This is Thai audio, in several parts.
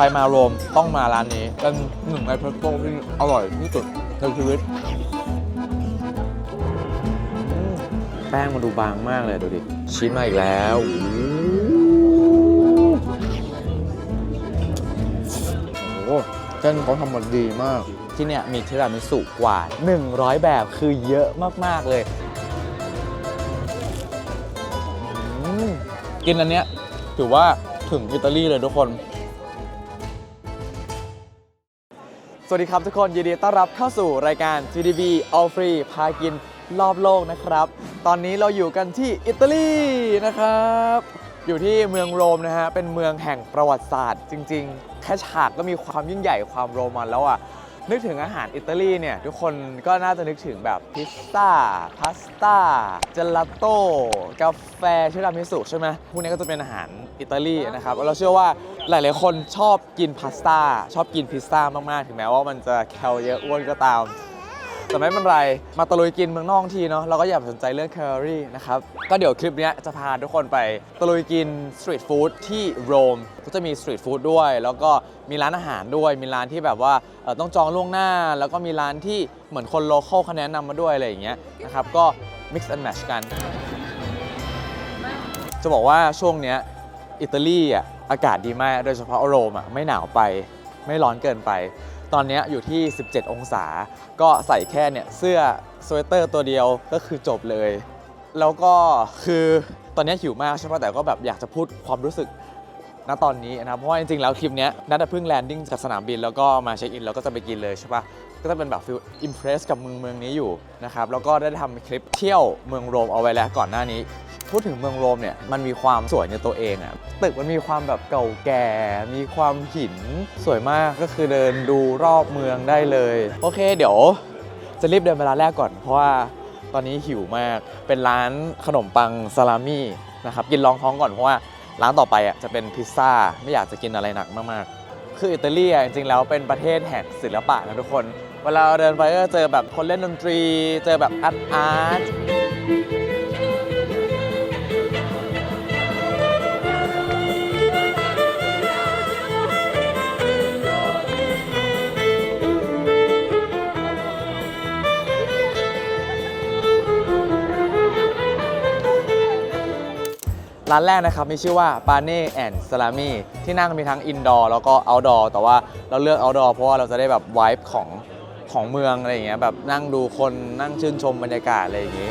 ครมาโรมต้องมาร้านนี้ เป็นหนึ่งในเพรสโต้ที่อร่อยที่สุดในชีวิตแป้งมันดูบางมากเลยดูดิ ชิ้นมาอีกแล้วโอ้โหเส้นเขาทำมาดีมาก ที่เนี่ยมีทีรามิสุกว่า 100 แบบคือเยอะมาก ๆ เลย กินอันเนี้ยถือว่าถึงอิตาลีเลยทุกคน สวัสดีครับทุกคนยินดีต้อนรับเข้าสู่รายการ GDB All Free พากินรอบโลกนะครับ ตอนนี้เราอยู่กันที่อิตาลีนะครับ อยู่ที่เมืองโรมนะฮะ เป็นเมืองแห่งประวัติศาสตร์จริง ๆ แค่ฉากก็มีความยิ่งใหญ่ความโรมันแล้วอะ นึกถึงอาหารอิตาลีเนี่ย ทุกคนก็น่าจะนึกถึงแบบพิซซ่า พาสต้าเจลาโต้กาแฟชิรามิสุใช่ไหมพวกนี้ก็จะเป็นอาหารอิตาลีนะครับเราเชื่อว่าหลาย ๆ คนชอบกินพาสต้าชอบกินพิซซ่ามาก ๆ ถึงแม้ว่ามันจะแคลเยอะอ้วนก็ตาม แต่ไม่เป็นไร มาตะลุยกินเมืองนอกทีเนาะเราก็อย่าสนใจเรื่องแคลอรี่นะครับ ก็เดี๋ยวคลิปนี้จะพาทุกคนไปตะลุยกินสตรีทฟู้ดที่โรมก็จะมีสตรีทฟู้ดด้วย แล้วก็มีร้านอาหารด้วย มีร้านที่แบบว่าต้องจองล่วงหน้า แล้วก็มีร้านที่เหมือนคนโลเคอลเขาแนะนำมาด้วยอะไรอย่างเงี้ยนะครับก็ mix and match กัน จะบอกว่าช่วงเนี้ยอิตาลีอะอากาศดีมาก โดยเฉพาะโรมอะไม่หนาวไปไม่ร้อนเกินไป ตอนนี้อยู่ที่ 17 องศา ก็ใส่แค่เนี่ยเสื้อสเวตเตอร์ตัวเดียวก็คือจบเลย แล้วก็คือตอนนี้หิวมากใช่ไหมแต่ก็แบบอยากจะพูดความรู้สึกณตอนนี้นะครับเพราะว่าจริงๆแล้วคลิปเนี้ยนัดจะเพิ่งแลนดิ้งจากสนามบินแล้วก็มาเช็คอินแล้วก็จะไปกินเลยใช่ปะก็จะเป็นแบบฟิลอิมเพรสกับเมืองเมืองนี้อยู่นะครับแล้วก็ได้ทำคลิปเที่ยวเมืองโรมเอาไว้แล้วก่อนหน้านี้ พูดถึงเมืองโรมเนี่ยมันมีความสวยในตัวเองอะตึกมันมีความแบบเก่าแก่ มีความหินสวยมากก็คือเดินดูรอบเมืองได้เลย โอเค เดี๋ยวจะรีบเดินไปร้าแรกก่อนเพราะว่าตอนนี้หิวมากเป็นร้านขนมปังซาลามี่นะครับกินรองท้องก่อนเพราะว่าร้านต่อไปอะจะเป็นพิซซ่าไม่อยากจะกินอะไรหนักมากๆ คืออิตาลีอะจริงๆแล้วเป็นประเทศแห่งศิลปะนะทุกคน เวลาเราเดินไปก็เจอแบบคนเล่นดนตรี เจอแบบอาร์ตอาร์ต ร้านแรกนะครับมีชื่อว่าปาเน่แอนด์สลามี่ที่นั่งมีทั้งอินดอร์แล้วก็เอาท์ดอร์แต่ว่าเราเลือกเอาท์ดอร์เพราะว่าเราจะได้แบบวายของของเมืองอะไรอย่างเงี้ยแบบนั่งดูคนนั่งชื่นชมบรรยากาศอะไรอย่างงี้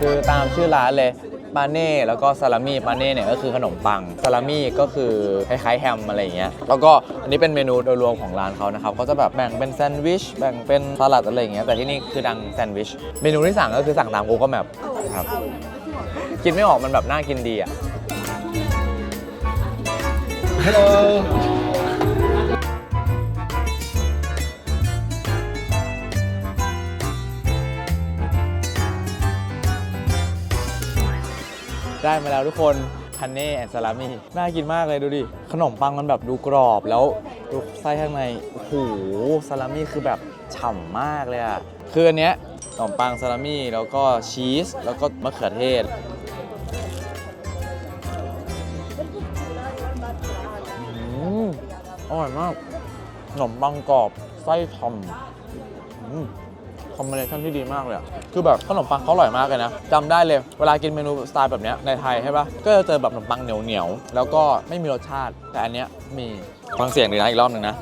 คือตามชื่อร้านเลย ปาเน่แล้วก็ซาลามี่ปาเน่เนี่ยก็คือขนมปังซาลามี่ก็คือคล้ายๆแฮมอะไรอย่างเงี้ยแล้วก็อันนี้เป็นเมนูโดยรวมของร้านเขานะครับเขาจะแบบแบ่งเป็นแซนด์วิชแบ่งเป็นสลัดอะไรอย่างเงี้ยแต่ที่นี่คือดังแซนด์วิชเมนูที่สั่งก็คือสั่งตาม Google Map ครับกินไม่ออกมันแบบน่ากินดีอะ Hello. ได้มาแล้วทุกคนฮันเน่แอนซาลามี่น่ากินมากเลยดูดิ ขนมปังมันแบบดูกรอบแล้วดูไส้ข้างในโอ้โหซาลามี่คือแบบฉ่ำมากเลยอะคืออันเนี้ยขนมปังซาลามี่แล้วก็ชีสแล้วก็มะเขือเทศอืมอร่อยมากขนมปังกรอบไส้ฉ่ำอืม คอมบิเนชันที่ดีมากเลยอะคือแบบขนมปังเขาอร่อยมากเลยนะจำได้เลยเวลากินเมนูสไตล์แบบเนี้ยในไทยใช่ปะก็จะเจอแบบขนมปังเหนียวเหนียวๆแล้วก็ไม่มีรสชาติ แต่อันเนี้ยมีฟังเสียงดีนะอีกรอบหนึ่งนะ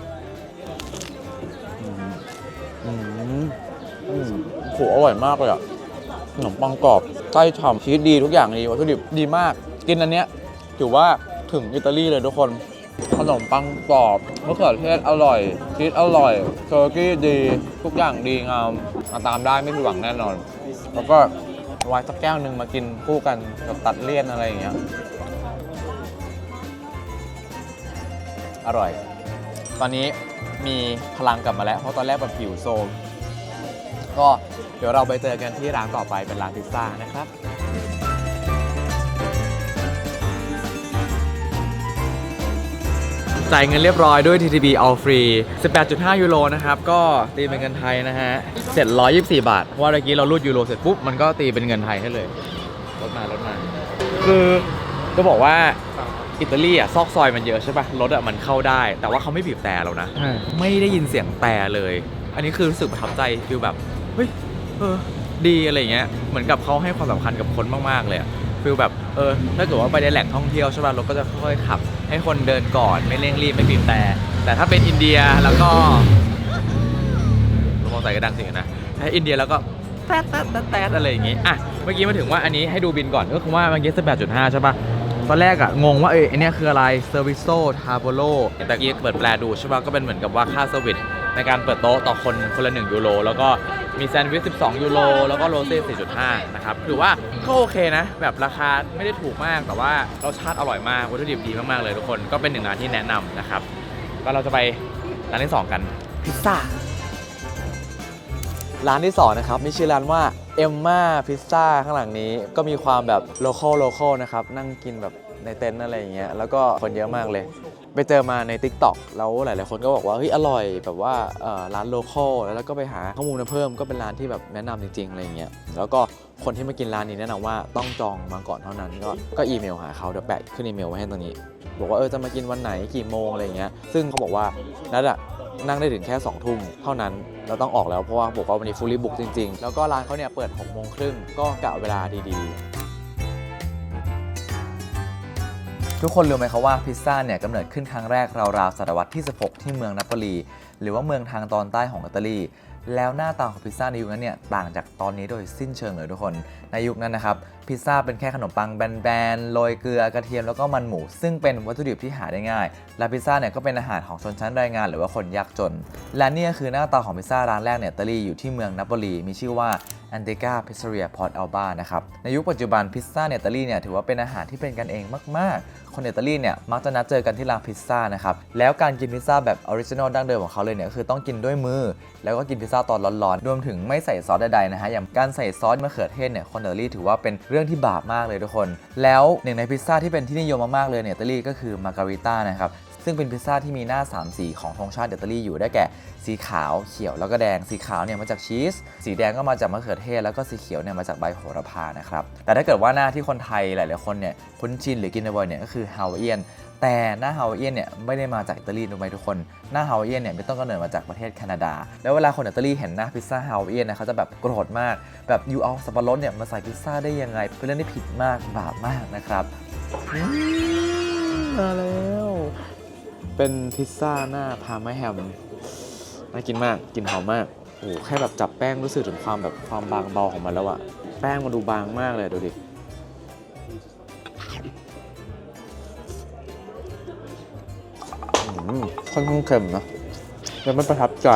อืมอืมอืมโหอร่อยมากเลยอะ ขนมปังกรอบไส้ฉ่ำชีสดีทุกอย่างดีวัตถุดิบดีมาก กินอันเนี้ยถือว่าถึงอิตาลีเลยทุกคน ขนมปังกรอบมะเขือเทศอร่อยชีสอร่อยเทอร์กี้ดี ทุกอย่างดีงาม มาตามได้ไม่ผิดหวังแน่นอน แล้วก็ไวายสักแก้วหนึ่งมากินคู่กันกับตัดเลี่ยนอะไรอย่างเงี้ย อร่อย ตอนนี้มีพลังกลับมาแล้ว เพราะตอนแรกแบบผิวโซม ก็เดี๋ยวเราไปเจอกันที่ร้านต่อไปเป็นร้านพิซซ่านะครับ จ่ายเงินเรียบร้อยด้วย TTB All Free 18.5 ยูโรนะครับ ก็ตีเป็นเงินไทยนะฮะ 724 บาท เพราะว่าเมื่อกี้เรารูดยูโรเสร็จปุ๊บ มันก็ตีเป็นเงินไทยให้เลยลดมาลดมาคือก็บอกว่าอิตาลีอะซอกซอยมันเยอะใช่ป่ะรถอะมันเข้าได้ แต่ว่าเขาไม่บีบแต่เรานะ ไม่ได้ยินเสียงแต่เลย อันนี้คือรู้สึกประทับใจคือแบบเฮ้ยเออดีอะไรเงี้ยเหมือนกับเขาให้ความสำคัญกับคนมากๆเลยอะ ฟีลแบบเออถ้าเกิดว่าไปในแหล่งท่องเที่ยวใช่ป่ะรถก็จะค่อยๆขับ ให้คนเดินก่อนไม่เร่งรีบไม่บีบแต่ แต่ถ้าเป็นอินเดียแล้วก็รถมอเตอร์ไซค์ก็ดังจริงนะถ้าอินเดียแล้วก็แต๊ดแต๊ดแต๊ดแต๊ดอะไรอย่างงี้อะเมื่อกี้มาถึงว่าอันนี้ให้ดูบินก่อนก็คือว่าเมื่อกี้18.5ใช่ป่ะตอนแรกอะงงว่าเอ้ยอันเนี้ยคืออะไร Serviso Tavolo แต่เมื่อกี้เปิดแปลดูใช่ป่ะก็เป็นเหมือนกับว่าค่าเซอร์วิส ในการเปิดโต๊ะต่อคนคนละ 1 ยูโร แล้วก็มีแซนด์วิช 12 ยูโร แล้วก็โรเซ่ 4.5 นะครับถือว่าก็โอเคนะ แบบราคาไม่ได้ถูกมาก แต่ว่ารสชาติอร่อยมาก วัตถุดิบดีมาก ๆ เลยทุกคน ก็เป็นหนึ่งร้านที่แนะนำนะครับ ก็เราจะไปร้านที่ 2 กัน พิซซ่า ร้านที่ 2 นะครับ มีชื่อร้านว่าเอมมาพิซซ่าข้างหลังนี้ ก็มีความแบบโลคอลโลคอลนะครับ นั่งกินแบบในเต็นท์อะไรอย่างเงี้ย แล้วก็คนเยอะมากเลย ไปเจอมาใน Tik t o อกแล้วหลาย ๆ คนก็บอกว่าเฮ้ยอร่อยแบบว่าร้านโลคอลแล้วก็ไปหาข้อมูลมาเพิ่มก็เป็นร้านที่แบบแนะนำจริง ๆ อะไรเงี้ยแล้วก็คนที่มากินร้านนี้แนะนำว่าต้องจองมาก่อนเท่านั้น ก็ก็อีเมลหาเขาเดี๋ยวแปะขึ้นอีเมลไว้ให้ตรงนี้ บอกว่าเออจะมากินวันไหนกี่โมงอะไรเงี้ยซึ่งเขาบอกว่านัดอะนั่งได้ถึงแค่2องทุ่มเท่านั้นเราต้องออกแล้วเพราะว่าบอกว่าวันนี้ฟูลี่บุกจริง ๆ แล้วก็ร้านเขาเนี่ยเปิด6กโมงครึ่งก็กะเวลาดี ๆ ทุกคนรู้ไหมครับว่าพิซซ่าเนี่ยกำเนิดขึ้นครั้งแรกราวๆศตวรรษที่ 16 ที่เมืองนาโปลี หรือว่าเมืองทางตอนใต้ของอิตาลี แล้วหน้าตาของพิซซ่าในยุคนั้นเนี่ยต่างจากตอนนี้โดยสิ้นเชิงเลยทุกคน ในยุคนั้นนะครับพิซซ่าเป็นแค่ขนมปังแบนๆโรยเกลือกระเทียมแล้วก็มันหมู ซึ่งเป็นวัตถุดิบที่หาได้ง่าย และพิซซ่าเนี่ยก็เป็นอาหารของชนชั้นแรงงาน หรือว่าคนยากจน และนี่คือหน้าตาของพิซซ่าร้านแรกในอิตาลีอยู่ที่เมืองนาโปลีมีชื่อว่าอันเดกาพิซซ r เรียพอร์ตอัลบานะครับในยุคปัจจุบันพิซซ่าในอิตาลีเนี่ยถือว่าเป็นอาหารที่เป็นกันเองมากๆ คนอิตาลีเนี่ยมักจะนัดเจอกันที่ร้านพิซซ่านะครับแล้วการกินพิซซ่าแบบออริจินอลดั้งเดิมของเขาเลยเนี่ยก็คือต้องกินด้วยมือ แล้วก็กินพิซซ่าตอนร้อนๆรวมถึงไม่ใส่ซอสใดๆนะฮะอย่างการใส่ซอสมะเขือเทศเนี่ยคนอิตาลีถือว่าเป็นเรื่องที่บาปมากเลยทุกคน แล้วหนึ่งในพิซซ่าที่เป็นที่นิยมมากๆเลยเนี่ยอิตาลีก็คือมาการิต้านะครับ ซึ่งเป็นพิซซ่าที่มีหน้า 3 สีของธงชาติอิตาลีอยู่ได้แก่สีขาวเขียวแล้วก็แดงสีขาวเนี่ยมาจากชีส สีแดงก็มาจากมะเขือเทศ แล้วก็สีเขียวเนี่ยมาจากใบโหระพานะครับแต่ถ้าเกิดว่าหน้าที่คนไทยหลาย ๆ คนเนี่ยคุ้นชินหรือกินบ่อยเนี่ยก็คือฮาวาเอียนแต่หน้าฮาวายเอียนเนี่ยไม่ได้มาจากอิตาลีถูกไหมทุกคน หน้าฮาวายเอียนเนี่ยไม่ต้องกำเนิดมาจากประเทศแคนาดา แล้วเวลาคนอิตาลีเห็นหน้าพิซซ่าฮาวายเอียนนะเขาจะแบบโกรธมาก แบบยูเอาสับปะรดเนี่ยมาใส่พิซซ่าได้ยังไง เป็นเรื่องที่ผิดมากบาปมากนะครับมาแล้ว เป็นพิซซ่าหน้าพาร์มาแฮมน่ากินมากกินหอมมากโอ้แค่แบบจับแป้งรู้สึกถึงความแบบความบางเบาของมันแล้วอะแป้งมันดูบางมากเลยดูดิค่อนข้างเค็มนะยังไม่ประทับใจ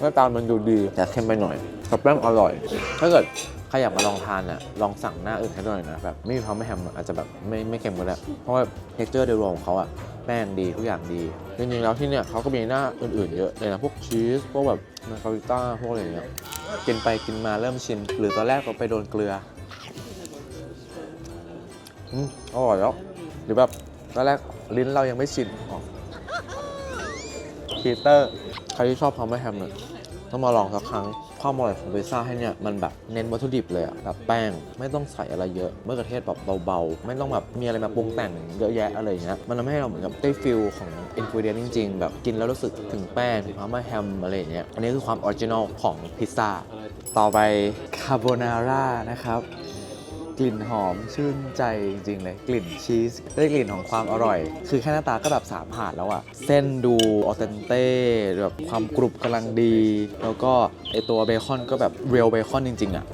หน้าตามันดูดีแต่เค็มไปหน่อยแต่แป้งอร่อย ถ้าเกิดใครอยากมาลองทานเนี่ยลองสั่งหน้าอื่นให้ด้วยนะแบบไม่มีความไม่แฮมอาจจะแบบไม่ไม่เค็มก็ได้เพราะว่าเท็กเจอร์โดยรวมของเขาอะ แป้งดีทุกอย่างดี จริงๆแล้วที่เนี่ยเขาก็มีหน้าอื่นๆเยอะเลยนะพวกชีสพวกแบบมาการิต้าพวกอะไรอย่างเงี้ยกินไปกินมาเริ่มชิน หรือตอนแรกเราไปโดนเกลืออืมอร่อยแล้วหรือแบบตอนแรกลิ้นเรายังไม่ชินอ๋อพีเตอร์ใครที่ชอบพาร์มแฮมเนี่ย ต้องมาลองสักครั้ง ความอร่อยของพิซซ่าให้เนี่ยมันแบบเน้นวัตถุดิบเลยอะแบบแป้งไม่ต้องใส่อะไรเยอะเมื่อกระเทศแบบเบาๆ ไม่ต้องแบบมีอะไรมาปรุงแต่งเยอะแยะอะไรเงี้ยมันทำให้เราเหมือนกับได้ฟิลของอินกิเดียนจริงๆ แบบกินแล้วรู้สึกถึงแป้งถึงพาร์มาแฮมอะไรเงี้ยอันนี้คือความออริจินอลของพิซซ่าต่อไปคาโบนาร่านะครับ กลิ่นหอมชื่นใจจริงๆเลยกลิ่นชีสได้กลิ่นของความอร่อย คือแค่หน้าตาก็แบบสามผ่านแล้วอะเส้นดูออเทนเต้แบบความกรุบกำลังดี แล้วก็ไอตัวเบคอนก็แบบเรียลเบคอนจริงๆอะ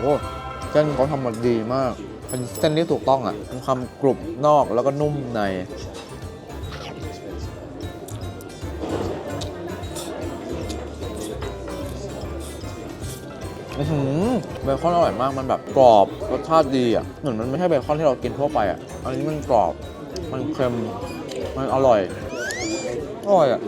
โอ้เส้นเขาทำมาดีมากเป็นเส้นที่ถูกต้องอะมีความกรุบนอกแล้วก็นุ่มใน อื้อหือเบคอนอร่อยมากมันแบบกรอบรสชาติดีอะเหมือนมันไม่ใช่เบคอนที่เรากินทั่วไปอะอันนี้มันกรอบมันเค็มมันอร่อยอร่อยอะ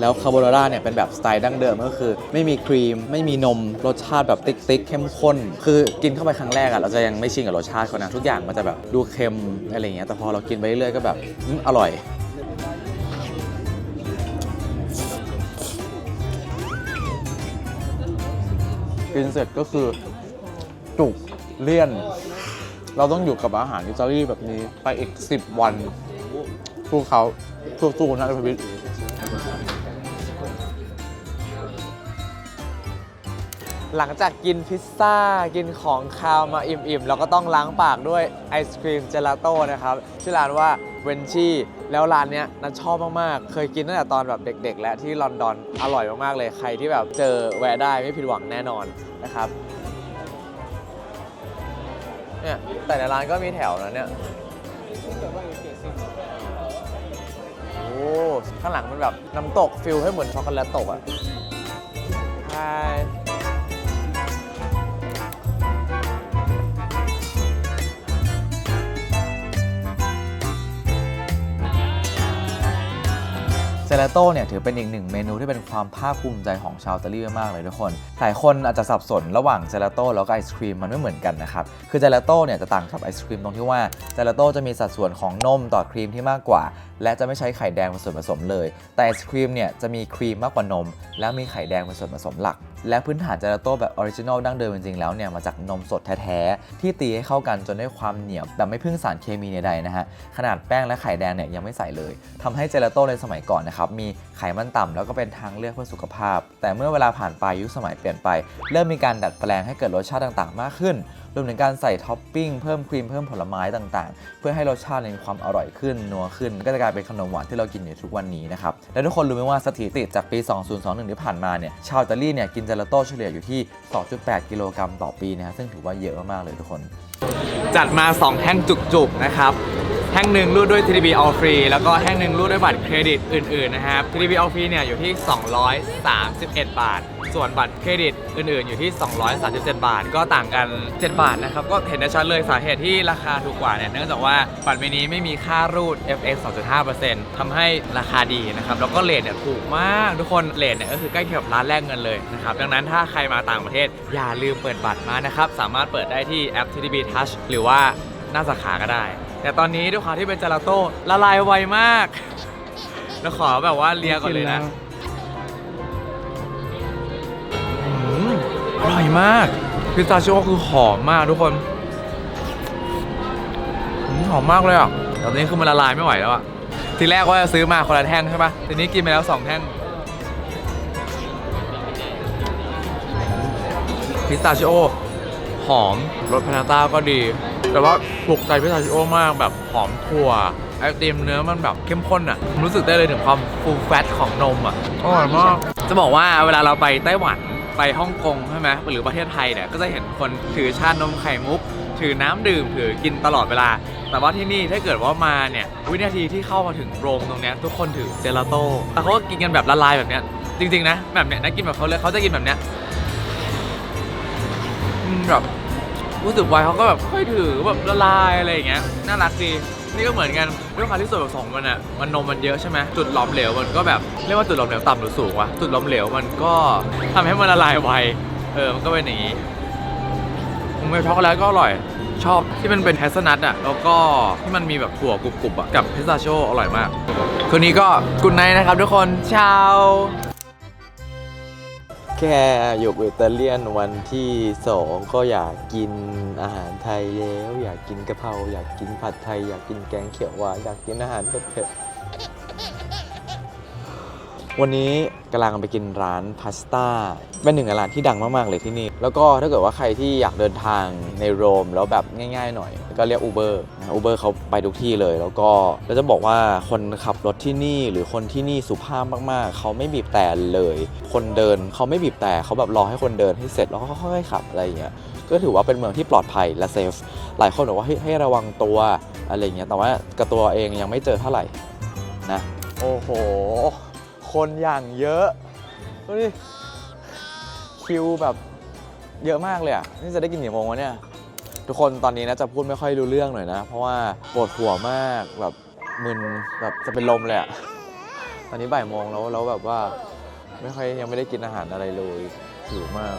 แล้วคาโบนาร่าเนี่ยเป็นแบบสไตล์ดั้งเดิมก็คือ ไม่มีครีมไม่มีนมรสชาติแบบติ๊กติ๊กๆเข้มข้น คือกินเข้าไปครั้งแรกอะเราจะยังไม่ชินกับรสชาติเขานะทุกอย่างมันจะแบบดูเค็มอะไรเงี้ยแต่พอเรากินไปเรื่อยๆก็แบบอร่อย กินเสร็จก็คือจุกเลี่ยน เราต้องอยู่กับอาหารอิตาลีแบบนี้ไปอีก10วันสู้เขาสู้ๆนะพิพิธหลังจากกินพิซซ่า กินของคาวมาอิ่มๆ เราก็ต้องล้างปากด้วยไอศครีมเจลาโต้นะครับ ชื่อร้านว่า เวนชี่แล้วร้านเนี้ยนันชอบมากๆ เคยกินตั้งแต่ตอนแบบเด็ก ๆ และที่ลอนดอนอร่อยมากๆเลยใครที่แบบเจอแวะได้ไม่ผิดหวังแน่นอนนะครับเนี่ยแต่ในร้านก็มีแถวนะเนี่ยโอ้ข้างหลังมันแบบน้ำตกฟิลให้เหมือนช็อกโกแลตตกอะใช่ ลาโต้เนี่ยถือเป็นอีกหนึ่งเมนูที่เป็นความภาคภูมิใจของชาวอิตาลีมากเลยทุกคน หลายคนอาจจะสับสนระหว่างเจลาโต้แล้วก็ไอศครีมมันไม่เหมือนกันนะครับ คือเจลาโต้เนี่ยจะต่างกับไอศครีมตรงที่ว่าเจลาโต้จะมีสัดส่วนของนมต่อครีมที่มากกว่า และจะไม่ใช้ไข่แดงเป็นส่วนผสมเลย แต่ไอศครีมเนี่ยจะมีครีมมากกว่านม และมีไข่แดงเป็นส่วนผสมหลัก และพื้นฐานเจลาโต้แบบออริจินอลดั้งเดิมจริงๆแล้วเนี่ยมาจากนมสดแท้ๆที่ตีให้เข้ากันจนได้ความเหนียวแบบไม่พึ่งสารเคมีใดๆนะฮะขนาดแป้งและไข่แดงเนี่ยยังไม่ใส่เลยทำให้เจลาโต้ในสมัยก่อนนะครับมีไขมันต่ำแล้วก็เป็นทางเลือกเพื่อสุขภาพ แต่เมื่อเวลาผ่านไปยุคสมัยเปลี่ยนไป เริ่มมีการดัดแปลงให้เกิดรสชาติต่างๆ มากขึ้น รวมถึงการใส่ท็อปปิ้งเพิ่มครีมเพิ่มผลไม้ต่างๆ เพื่อให้รสชาติมีความอร่อยขึ้นนัวขึ้น ก็จะกลายเป็นขนมหวานที่เรากินอยู่ทุกวันนี้นะครับและทุกคนรู้ไหมว่าสถิติจากปี 2021 ที่ผ่านมาเนี่ยชาวอิตาลีเนี่ยกินเจลาโต้เฉลี่ยอยู่ที่ 2.8 กิโลกรัมต่อปีนะฮะซึ่งถือว่าเยอะมากๆเลยทุกคน จัดมา 2 แท่งจุกๆนะครับ แท่งหนึ่งรูดด้วย TDB All Free แล้วก็แท่งหนึ่งรูดด้วยบัตรเครดิตอื่นๆนะครับ TDB All Free เนี่ยอยู่ที่ 231 บาท ส่วนบัตรเครดิตอื่นๆ อยู่ที่ 237 บาท ก็ต่างกัน 7 บาทนะครับ ก็เห็นได้ชัดเลยสาเหตุที่ราคาถูกกว่าเนี่ยเนื่องจากว่าบัตรใบนี้ไม่มีค่ารูด FX 2.5%ทำให้ราคาดีนะครับ แล้วก็เลทเนี่ยถูกมากทุกคนเลทเนี่ยก็คือใกล้เคียงกับร้านแลกเงินเลยนะครับดังนั้นถ้าใครมาต่างประเทศอย่าลืมเปิดบัตรมานะครับสามารถเปิดได้ที่แอป TDB Touch หรือว่าหน้าสาขาก็ได้ แต่ตอนนี้ด้วยความที่เป็นเจลาโต้ละลายไวมาก แล้วขอแบบว่าเลียก่อนเลยนะอืมอร่อยมากพิสตาชิโอคือหอมมากทุกคนอืมหอมมากเลยอะตอนนี้คือมันละลายไม่ไหวแล้วอะทีแรกว่าจะซื้อมาคนละแท่งใช่ปะทีนี้กินไปแล้วสองแท่งพิสตาชิโอหอมรสพานาต้าก็ดี แต่ว่าถูกใจพิสตาชิโอมากแบบหอมถั่วไอติมเนื้อมันแบบเข้มข้นอะ รู้สึกได้เลยถึงความฟูลแฟตของนมอะอร่อยมากจะบอกว่าเวลาเราไปไต้หวันไปฮ่องกงใช่ไหมหรือประเทศไทยเนี่ยก็จะเห็นคนถือชานมไข่มุก ถือน้ำดื่มถือกินตลอดเวลา แต่ว่าที่นี่ถ้าเกิดว่ามาเนี่ยวินาทีที่เข้ามาถึงโรงตรงเนี้ยทุกคนถือเจลาโต้แล้วเขาก็กินกันแบบละลายแบบเนี้ยจริงๆนะแบบเนี้ยนะกินแบบเขาเลยเขาจะกินแบบเนี้ยอืมแบบ รู้สึกไวเขาก็แบบค่อยถือแบบละลายอะไรอย่างเงี้ยน่ารักดีนี่ก็เหมือนกันด้วยความที่ส่วนผสมมันอะมันนมมันเยอะใช่ไหมจุดหลอมเหลวมันก็แบบเรียกว่าจุดหลอมเหลวต่ำหรือสูงวะจุดหลอมเหลวมันก็ทำให้มันละลายไวเออมันก็เป็นอย่างงี้ผมไปช็อกโกแลตก็อร่อย ชอบที่มันเป็นแฮสนัทอะแล้วก็ที่มันมีแบบถั่วกรุบๆอะกับพิซซาโชอร่อยมากคืนนี้ก็กุนไนนะครับทุกคนเช้า แค่อยู่อิตาเลียนวันที่สองก็อยากกินอาหารไทยแล้ว อยากกินกะเพราอยากกินผัดไทย อยากกินแกงเขียวหวานอยากกินอาหารเผ็ดๆ วันนี้กำลังไปกินร้านพาสต้าเป็นหนึ่งในร้านที่ดังมาก ๆ เลยที่นี่ แล้วก็ถ้าเกิดว่าใครที่อยากเดินทางในโรมแล้วแบบง่าย ๆ หน่อย ก็เรียก Uber นะ Uber เขาไปทุกที่เลย แล้วก็เราจะบอกว่าคนขับรถที่นี่หรือคนที่นี่สุภาพมาก ๆ เขาไม่บีบแต่เลย คนเดินเขาไม่บีบแต่เขาแบบรอให้คนเดินให้เสร็จแล้วเขาค่อยๆขับอะไรอย่างเงี้ยก็ถือว่าเป็นเมืองที่ปลอดภัยและเซฟหลายคนบอกว่าให้ให้ระวังตัวอะไรอย่างเงี้ยแต่ว่ากับตัวเองยังไม่เจอเท่าไหร่นะโอ้โห คนอย่างเยอะดูดิคิวแบบเยอะมากเลยอะ นี่จะได้กินกี่โมงวะเนี่ย ทุกคนตอนนี้นะจะพูดไม่ค่อยรู้เรื่องหน่อยนะ เพราะว่าปวดหัวมากแบบมึนแบบจะเป็นลมเลยอะ ตอนนี้บ่ายโมงแล้วแล้วแบบว่าไม่ค่อยยังไม่ได้กินอาหารอะไรเลยหิวมาก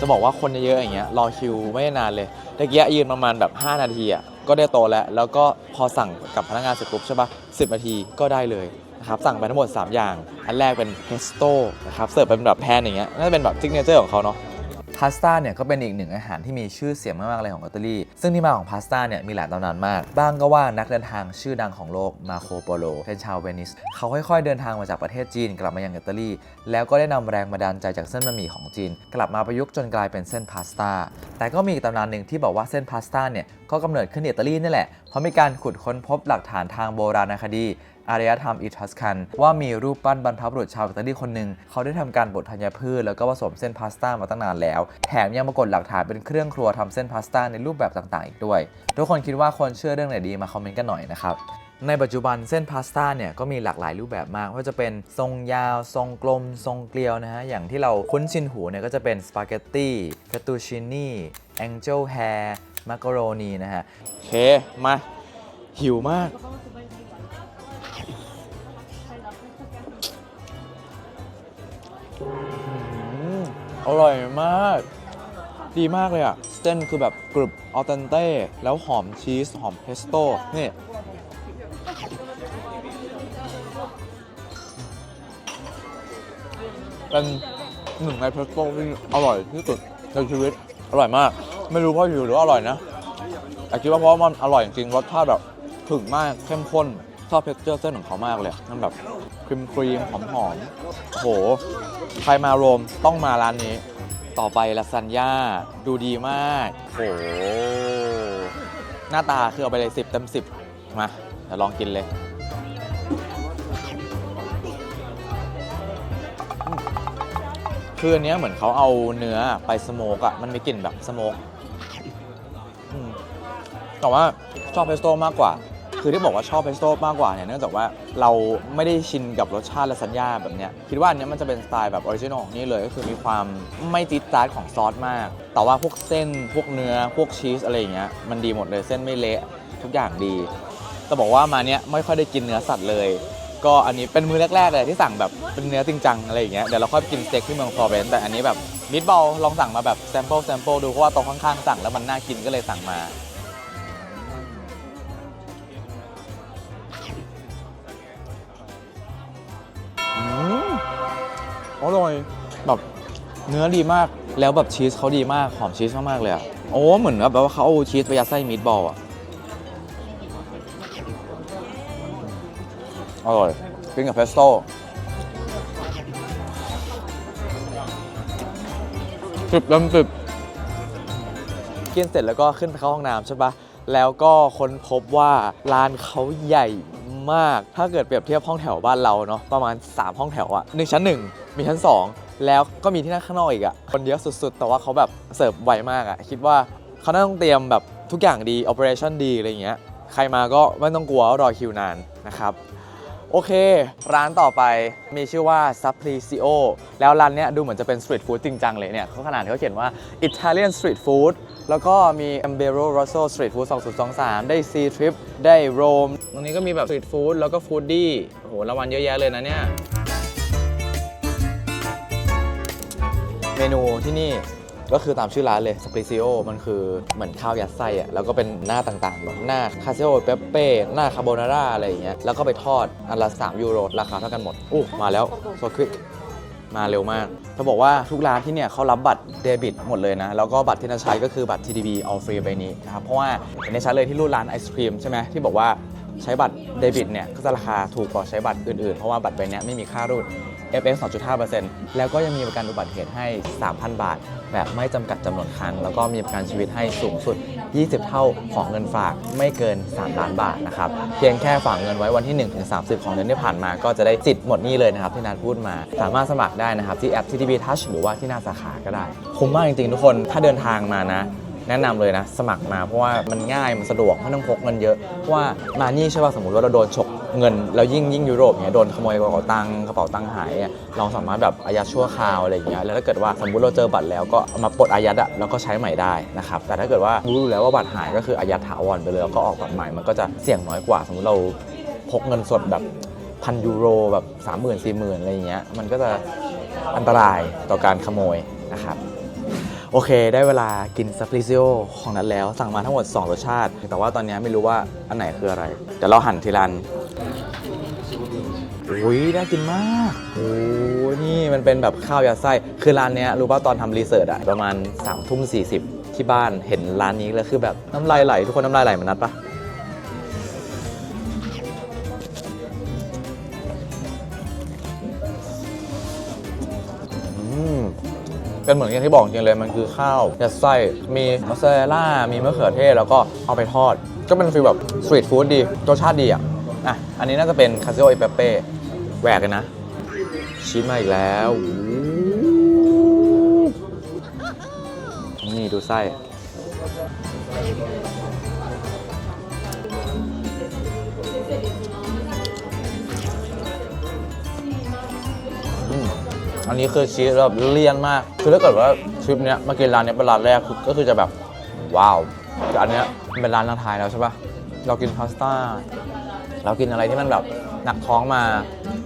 จะบอกว่าคนเยอะๆอย่างเงี้ยรอคิวไม่นานเลยตะเกียยืนประมาณแบบ 5 นาทีอะ ก็ได้โตแล้ว แล้วก็พอสั่งกับพนักงานเสร็จปุ๊บใช่ปะสินาทีก็ได้เลยนะครับสั่งไปทั้งหมด 3 อย่าง อันแรกเป็นเพสโต้นะครับเสิร์ฟเป็นแบบแพนอย่างเงี้ยน่าจะเป็นแบบซิกเนเจอร์ของเขาเนาะ พาสต้าเนี่ยก็เป็นอีกหนึ่งอาหารที่มีชื่อเสียงมากๆเลยของอิตาลี ซึ่งที่มาของพาสต้าเนี่ยมีหลายตำนานมาก บ้างก็ว่านักเดินทางชื่อดังของโลกมาโคโปโลเป็นชาวเวนิส เขาค่อยๆเดินทางมาจากประเทศจีนกลับมายังอิตาลี แล้วก็ได้นำแรงบันดาลใจจากเส้นบะหมี่ของจีน กลับมาประยุกต์จนกลายเป็นเส้นพาสต้า แต่ก็มีอีกตำนานหนึ่งที่บอกว่าเส้นพาสต้าเนี่ยก็กำเนิดขึ้นในอิตาลีนี่แหละ เพราะมีการขุดค้นพบหลักฐานทางโบราณคดี อารยธรรมอิทัสกัน ว่ามีรูปปั้นบรรพบุรุษชาวอิตาลีคนหนึ่ง เขาได้ทำการบดธัญพืช แล้วก็ผสมเส้นพาสต้ามาตั้งนานแล้ว แถมยังปรากฏหลักฐานเป็นเครื่องครัวทำเส้นพาสต้าในรูปแบบต่างๆ อีกด้วย ทุกคนคิดว่าคนเชื่อเรื่องไหนดีมาคอมเมนต์กันหน่อยนะครับในปัจจุบันเส้นพาสต้าเนี่ยก็มีหลากหลายรูปแบบมากว่าจะเป็นทรงยาว ทรงกลม ทรงเกลียวนะฮะ อย่างที่เราคุ้นชินหูเนี่ยก็จะเป็นสปาเกตตี้เฟตตูชินี่แองเจิลแฮร์มักโรนีนะฮะ โอเค มา หิวมาก อร่อยมาก ดีมากเลยอะเส้นคือแบบกรุบออเทนเต้ แล้วหอมชีส หอมเพสโต้นี่เป็นหนึ่งในเพสโต้ที่อร่อยที่สุดในชีวิต อร่อยมาก ไม่รู้เพราะหิวหรืออร่อยนะแต่คิดว่าเพราะมันอร่อยจริงรสชาติแบบถึงมากเข้มข้น ชอบเท็กเจอร์เส้นของเขามากเลยมันแบบครีมครีมหอมหอมโห ใครมาโรมต้องมาร้านนี้ ต่อไปลาซานญ่าดูดีมากโห หน้าตาคือเอาไปเลย10เต็ม10มาเดี๋ยวลองกินเลยคืออันนี้เหมือนเขาเอาเนื้อไปสโมกอะมันมีกลิ่นแบบสโมกแต่ว่าชอบเพสโต้มากกว่า คือที่บอกว่าชอบเพสโต้มากกว่าเนี่ยเนื่องจากว่าเราไม่ได้ชินกับรสชาติและสัญญาแบบเนี้ยคิดว่าอันเนี้ยมันจะเป็นสไตล์แบบออริจินอลของนี่เลยก็คือมีความไม่จี๊ดจ๊าดของซอสมาก แต่ว่าพวกเส้นพวกเนื้อพวกชีสอะไรอย่างเงี้ยมันดีหมดเลยเส้นไม่เละทุกอย่างดีแต่บอกว่ามาเนี้ยไม่ค่อยได้กินเนื้อสัตว์เลย ก็อันนี้เป็นมือแรกๆเลยที่สั่งแบบเป็นเนื้อจริงจังอะไรอย่างเงี้ยเดี๋ยวเราค่อยไปกินสเต็กที่เมืองฟลอเรนซ์แต่อันนี้แบบมิดบอลลองสั่งมาแบบแซมเปิลแซมเปิลดูเพราะว่าโต๊ะข้างๆสั่งแล้วมันน่ากินก็เลยสั่งมา อร่อยแบบเนื้อดีมากแล้วแบบชีสเขาดีมากหอมชีสมากๆเลยอะโอ้เหมือนแบบว่าเขาเอาชีสไปยัดไส้มีดบอลอะอร่อยกินกับเพสโต้สิบเต็มสิบกินเสร็จแล้วก็ขึ้นไปเข้าห้องน้ำใช่ปะ แล้วก็ค้นพบว่าร้านเขาใหญ่มาก ถ้าเกิดเปรียบเทียบห้องแถวบ้านเราเนาะประมาณ 3 ห้องแถวอะหนึ่งชั้น 1 มีชั้น 2 แล้วก็มีที่นั่งข้างนอกอีกอะคนเยอะสุดๆ แต่ว่าเขาแบบเสิร์ฟไวมากอะคิดว่าเขาต้องเตรียมแบบทุกอย่างดีโอเปอเรชั่นดีอะไรเงี้ยใครมาก็ไม่ต้องกลัวว่ารอคิวนานนะครับโอเค ร้านต่อไปมีชื่อว่า s u p p l i c i o แล้วร้านเนี้ยดูเหมือนจะเป็นสตรีทฟู้ดจริงจังเลยเนี่ยเขาขนาดเขาเขียนว่า Italian Street Food แล้วก็มี a m b e r o Rosso Street Food 2023 ได้ Sea Trip ได้ Rome ตรงนี้ก็มีแบบสตรีทฟู้ดแล้วก็ฟู้ดดี้โอ้โหรางวัลเยอะแยะเลยนะเนี่ย เมนูที่นี่ก็คือตามชื่อร้านเลยสปริซิโอมันคือเหมือนข้าวยัดไส้อะแล้วก็เป็นหน้าต่างๆแบบหน้าคาเซโอเปเป้หน้าคาโบนาร่าอะไรอย่างเงี้ยแล้วก็ไปทอดอันละ3ยูโรราคาเท่ากันหมดอู้มาแล้วโซควิก มาเร็วมากจะบอกว่าทุกร้านที่เนี่ยเขารับบัตรเดบิตหมดเลยนะ แล้วก็บัตรที่น่าใช้ก็คือบัตร TDB All Free ใบนี้นะครับ เพราะว่าเห็นในชั้นเลยที่รูดร้านไอศครีมใช่ไหมที่บอกว่าใช้บัตรเดบิตเนี่ยก็จะราคาถูกกว่าใช้บัตรอื่นๆ เพราะว่าบัตรใบนี้ไม่มีค่ารูด FX 2.5%แล้วก็ยังมีประกันอุบัติเหตุให้ 3,000 บาท แบบไม่จำกัดจำนวนครั้ง แล้วก็มีประกันชีวิตให้สูงสุด 20 เท่าของเงินฝากไม่เกิน 3 ล้านบาทนะครับ เพียงแค่ฝากเงินไว้วันที่ 1-30 ของเดือนที่ผ่านมา ก็จะได้สิทธิ์หมดหนี้เลยนะครับที่นัดพูดมา สามารถสมัครได้นะครับที่แอป TTB Touch หรือว่าที่หน้าสาขาก็ได้ คุ้มมากจริงๆ ทุกคน ถ้าเดินทางมานะแนะนำเลยนะ สมัครมาเพราะว่ามันง่าย มันสะดวกไม่ต้องพกเงินเยอะ เพราะว่ามานี่ใช่ป่ะสมมติว่าเราโดนฉก เงินแล้วยิ่งยิ่งยุโรปเนี่ยโดนขโมยกระเป๋าตังค์กระเป๋าตังค์หายอะเราสามารถแบบอายัดชั่วคราวอะไรอย่างเงี้ยแล้วถ้าเกิดว่าสมมติเราเจอบัตรแล้วก็เอามาปลดอายัดอะแล้วก็ใช้ใหม่ได้นะครับแต่ถ้าเกิดว่ารู้แล้วว่าบัตรหายก็คืออายัดถาวรไปเลยแล้วก็ออกบัตรใหม่มันก็จะเสี่ยงน้อยกว่า สมมติเราพกเงินสดแบบพันยูโรแบบสามหมื่นสี่หมื่นอะไรอย่างเงี้ยมันก็จะอันตรายต่อการขโมยนะครับโอเค ได้เวลากินซัปริซิโอของนั้นแล้ว สั่งมาทั้งหมด 2 รสชาติ แต่ว่าตอนนี้ไม่รู้ว่าอันไหนคืออะไร เดี๋ยวเราหั่นทีละอัน อ้ยน่ากินมากโอ้นี่มันเป็นแบบข้าวยัดไส้คือร้านเนี้ยรู้ป่ะตอนทำรีเสิร์ชอะประมาณ3ามทุ่มสีที่บ้านเห็นร้านนี้แล้วคือแบบน้ำลายไหลทุกคนน้ำลายไหลเหมือนนัดปะอืมเป็นเหมือนอย่างที่บอกจริงเลยมันคือข้าวยัดไส้มีมอสซาเรลล่ามีมะเขือเทศแล้วก็เอาไปทอด ก็เป็นฟีลแบบสตรีทฟู้ดดีรสชาติดีอะอะ อันนี้น่าจะเป็นคาซิโอเอเปเป้ แหวกกันนะ ชีสมาอีกแล้ว นี่ดูไส้อืมอันนี้คือชีสแบบเลี่ยนมาก คือถ้าเกิดว่าทริปเนี้ยมากินร้านเนี้ยเป็นร้านแรกก็คือจะแบบ ว้าวแต่อันเนี้ยมันเป็นร้านทางไทยแล้วใช่ปะเรากินพาสต้า เรากินอะไรที่มันแบบ หนักท้องมา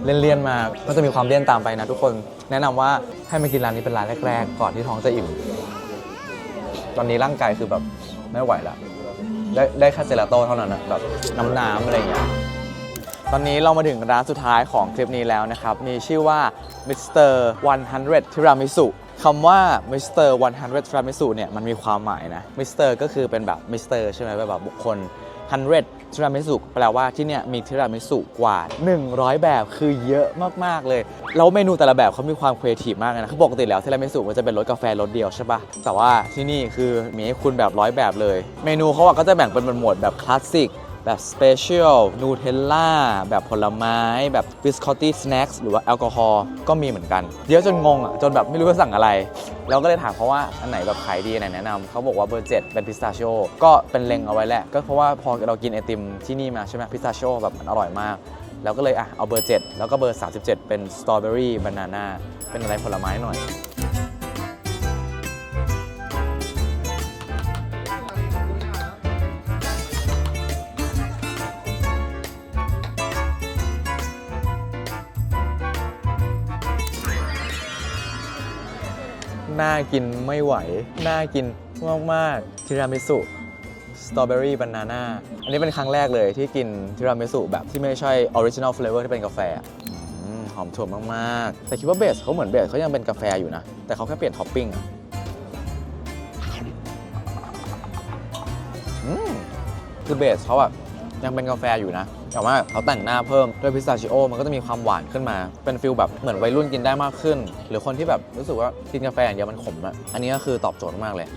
เลี่ยนๆมาก็จะมีความเลี่ยนตามไปนะทุกคนแนะนำว่าให้มากินร้านนี้เป็นร้านแรกๆ ก่อนที่ท้องจะอิ่มตอนนี้ร่างกายคือแบบไม่ไหวแล้วได้ได้แค่เซลาโต้เท่านั้นนะแบบน้ำๆอะไรอย่างเงี้ยตอนนี้เรามาถึงร้านสุดท้ายของคลิปนี้แล้วนะครับ มีชื่อว่า Mr. 100 Tiramisu คำว่า Mr. 100 Tiramisu เนี่ยมันมีความหมายนะ Mr. ก็คือเป็นแบบ Mr. ใช่ไหมแบบบุคคล 100 ทีรามิสุแปลว่าที่เนี่ยมีทีรามิสุกว่า 100 แบบคือเยอะมากๆเลย แล้วเมนูแต่ละแบบเขามีความครีเอทีฟมากเลยนะคือปกติแล้วทีรามิสุมันจะเป็นรสกาแฟรสเดียวใช่ปะแต่ว่าที่นี่คือมีให้คุณแบบร้อยแบบเลย เมนูเขาก็จะแบ่งเป็นหมวดแบบคลาสสิก แบบสเปเชียลนูเทลล่าแบบผลไม้แบบบิสคอตตี้สแน็คหรือว่าแอลกอฮอล์ก็มีเหมือนกันเยอะจนงงอะจนแบบไม่รู้จะสั่งอะไรแล้วก็เลยถามเขาว่า อันไหนแบบขายดีอันไหนแนะนำเขาบอกว่าเบอร์7เป็นพิสตาชิโอก็เป็นเล็งเอาไว้แหละ ก็เพราะว่าพอเรากินไอติมที่นี่มาใช่ไหมพิสตาชิโอแบบมันอร่อยมากแล้วก็เลยอะเอาเบอร์ 7 แล้วก็เบอร์ 37 เป็นสตรอเบอรี่บานาน่าเป็นอะไรผลไม้หน่อยากินไม่ไหว น่ากินมาก ๆทีรามิสุสตรอเบอรี่บานาน่าอันนี้เป็นครั้งแรกเลยที่กินทีรามิสุแบบที่ไม่ใช่ออริจินอลเฟลเวอร์ที่เป็นกาแฟอืมหอมถั่วมาก ๆ แต่คิดว่าเบสเขาเหมือนเบสเขายังเป็นกาแฟอยู่นะ แต่เขาแค่เปลี่ยนท็อปปิ้งอะอืมคือเบสเขาอะยังเป็นกาแฟอยู่นะ แต่ว่าเขาแต่งหน้าเพิ่มด้วยพิสตาชิโอมันก็จะมีความหวานขึ้นมา เป็นฟิลแบบเหมือนวัยรุ่นกินได้มากขึ้น หรือคนที่แบบรู้สึกว่ากินกาแฟอย่างเดียวมันขมอะอันนี้ก็คือตอบโจทย์มากเลย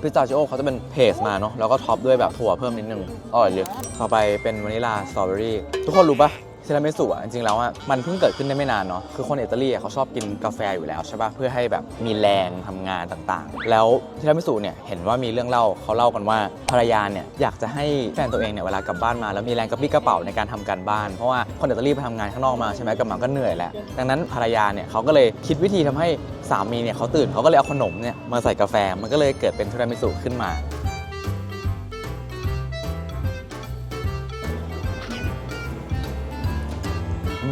พิสตาชิโอเขาจะเป็นเพสมาเนาะแล้วก็ท็อปด้วยแบบถั่วเพิ่มนิดนึงอร่อยเลยต่อไปเป็นวานิลาสตรอเบอรี่ทุกคนรู้ปะ เซรามิสุอะจริงๆแล้วอะมันเพิ่งเกิดขึ้นได้ไม่นานเนาะคือคนอิตาลีอะเขาชอบกินกาแฟอยู่แล้วใช่ปะเพื่อให้แบบมีแรงทำงานต่างๆ แล้วเซรามิสุเนี่ยเห็นว่ามีเรื่องเล่าเขาเล่ากันว่าภรรยาเนี่ยอยากจะให้แฟนตัวเองเนี่ยเวลากลับบ้านมาแล้วมีแรงกระปี้กระเป๋าในการทำการบ้านเพราะว่าคนอิตาลีไปทำงานข้างนอกมาใช่ไหมกลับมาก็เหนื่อยแหละดังนั้นภรรยาเนี่ยเขาก็เลยคิดวิธีทำให้สามีเนี่ยเขาตื่นเขาก็เลยเอาขนมเนี่ยมาใส่กาแฟมันก็เลยเกิดเป็นเทรามิสุขึ้นมา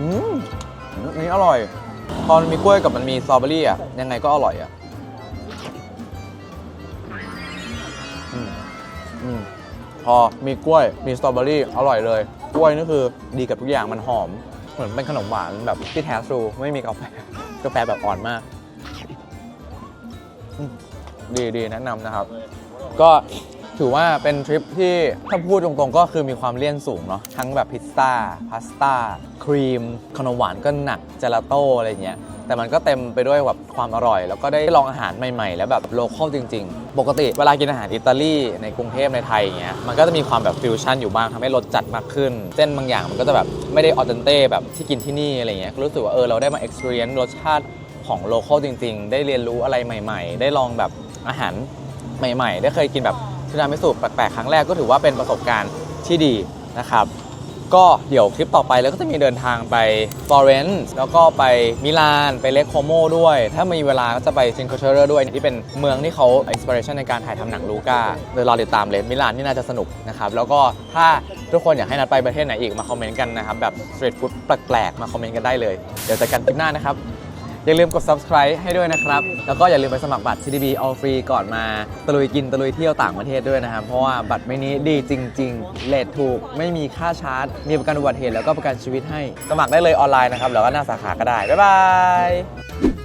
อันนี้อร่อยพอนมีกล้วยกับมันมีสตรอเบอรี่อะ ยังไงก็อร่อยอะอืมอืมพอมีกล้วย มีสตรอเบอรี่ อร่อยเลย กล้วยนี่คือดีกับทุกอย่าง มันหอม เหมือนเป็นขนมหวานแบบที่แท้ทรูไม่มีกาแฟ กาแฟแบบอ่อนมาก ดีดีแนะนำนะครับ ก็ ถือว่าเป็นทริปที่ถ้าพูดตรงๆ ก็คือมีความเลี่ยนสูงเนาะทั้งแบบพิซซ่าพาสต้าครีม ขนมหวานก็หนักเจลาโต้อะไรเงี้ยแต่มันก็เต็มไปด้วยแบบความอร่อย แล้วก็ได้ลองอาหารใหม่ๆ แล้วแบบโลคอลจริง ๆ ปกติเวลากินอาหารอิตาลีในกรุงเทพในไทยอย่างเงี้ยมันก็จะมีความแบบฟิวชั่นอยู่บ้างทำให้รสจัดมากขึ้น เส้นบางอย่างมันก็จะแบบไม่ได้ออเทนเต้แบบที่กินที่นี่อะไรเงี้ยรู้สึกว่าเออเราได้มา experience รสชาติของโลคอลจริง ๆ ได้เรียนรู้อะไรใหม่ ๆ ได้ลองแบบอาหารใหม่ ๆ ได้เคยกินแบบ ทีรามิสุแปลกๆครั้งแรกก็ถือว่าเป็นประสบการณ์ที่ดีนะครับ ก็เดี๋ยวคลิปต่อไปแล้วก็จะมีเดินทางไปฟลอเรนซ์แล้วก็ไปมิลานไปเลคโคโมด้วย ถ้ามีเวลาก็จะไปซินโคเชอร์ด้วยที่เป็นเมืองที่เขาอินสปิเรชันในการถ่ายทำหนังลูก้าเดี๋ยวรอติดตามเลยมิลานนี่น่าจะสนุกนะครับแล้วก็ถ้าทุกคนอยากให้นัดไปประเทศไหนอีกมาคอมเมนต์กันนะครับแบบสตรีทฟู้ดแปลกๆมาคอมเมนต์กันได้เลยเดี๋ยวเจอกันคลิปหน้านะครับ อย่าลืมกด subscribe ให้ด้วยนะครับ แล้วก็อย่าลืมไปสมัครบัตร TDB All Free ก่อนมาตะลุยกินตะลุยเที่ยวต่างประเทศด้วยนะครับ เพราะว่าบัตรไม่นี้ดีจริง ๆ เลทถูก ไม่มีค่าชาร์จ มีประกันอุบัติเหตุแล้วก็ประกันชีวิตให้ สมัครได้เลยออนไลน์นะครับแล้วก็หน้าสาขาก็ได้ บ๊ายบาย